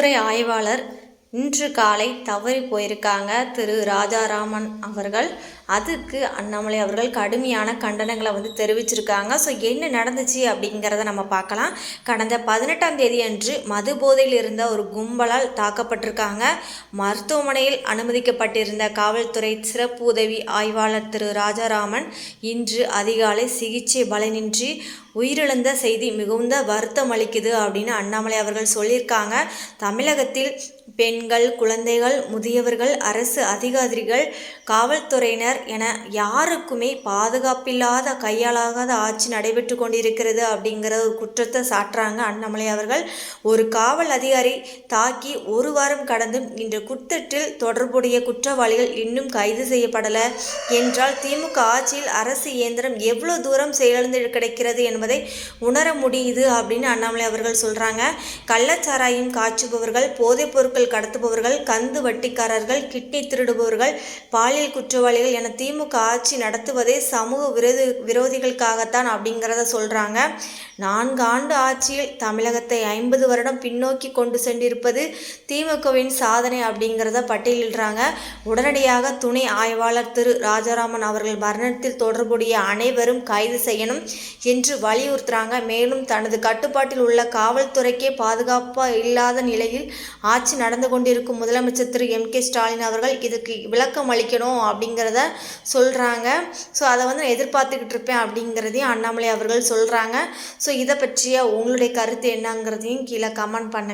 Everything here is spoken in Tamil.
காவல்துறை ஆய்வாளர் இன்று காலை தவறி போயிருக்காங்க திரு ராஜாராமன் அவர்கள். அதுக்கு அண்ணாமலை அவர்கள் கடுமையான கண்டனங்களை வந்து தெரிவிச்சிருக்காங்க. ஸோ என்ன நடந்துச்சு அப்படிங்கிறத நம்ம பார்க்கலாம். கடந்த பதினெட்டாம் தேதி அன்று மது போதையில் இருந்த ஒரு கும்பலால் தாக்கப்பட்டிருக்காங்க. மருத்துவமனையில் அனுமதிக்கப்பட்டிருந்த காவல்துறை சிறப்பு உதவி ஆய்வாளர் திரு ராஜாராமன் இன்று அதிகாலை சிகிச்சை பலனின்றி உயிரிழந்த செய்தி மிகுந்த வருத்தம் அளிக்குது அப்படின்னு அண்ணாமலை அவர்கள் சொல்லியிருக்காங்க. தமிழகத்தில் பெண்கள் குழந்தைகள் முதியவர்கள் அரசு அதிகாரிகள் காவல்துறையினர் என யாருக்குமே பாதுகாப்பில்லாத கையாளாகாத ஆட்சி நடைபெற்று கொண்டிருக்கிறது அப்படிங்கிற ஒரு குற்றத்தை சாட்டுறாங்க அண்ணாமலை அவர்கள். ஒரு காவல் அதிகாரி தாக்கி ஒரு வாரம் கடந்தும் இந்த குற்றத்தில் தொடர்புடைய குற்றவாளிகள் இன்னும் கைது செய்யப்படலை. என்றால் திமுக ஆட்சியில் அரசு இயந்திரம் எவ்வளோ தூரம் செயலிழந்து கிடைக்கிறது என்பதை உணர முடியுது அப்படின்னு அண்ணாமலை அவர்கள் சொல்கிறாங்க கள்ளச்சாராயம் காய்ச்சுபவர்கள் போதைப் பொருட்கள் கடத்துபவர்கள் கந்து வட்டிக்காரர்கள் கிட்னி திருடுபவர்கள் பாலியல் குற்றவாளிகள் என திமுக ஆட்சி நடத்துவதே சமூக விரோதி விரோதிகளுக்காகத்தான் அப்படிங்கிறத சொல்கிறாங்க நான்கு ஆண்டு ஆட்சியில் தமிழகத்தை ஐம்பது வருடம் பின்னோக்கி கொண்டு சென்றிருப்பது திமுகவின் சாதனை அப்படிங்கிறத பட்டியலிடுறாங்க உடனடியாக துணை ஆய்வாளர் திரு ராஜாராமன் அவர்கள் மரணத்தில் தொடர்புடைய அனைவரும் கைது செய்யணும் என்று வலியுறுத்துறாங்க. மேலும் தனது கட்டுப்பாட்டில் உள்ள காவல்துறைக்கே பாதுகாப்பாக இல்லாத நிலையில் ஆட்சி நடந்து கொண்டிருக்கும் முதலமைச்சர் திரு எம் கே ஸ்டாலின் அவர்கள் இதுக்கு விளக்கம் அளிக்கணும் அப்படிங்கிறத சொல்கிறாங்க ஸோ அதை வந்து நான் எதிர்பார்த்துக்கிட்டு இருப்பேன் அப்படிங்கிறதையும் அண்ணாமலை அவர்கள் சொல்கிறாங்க ஸோ ஸோ இதை பற்றிய உங்களுடைய கருத்து என்னங்கிறதையும் கீழே கமெண்ட் பண்ணுங்கள்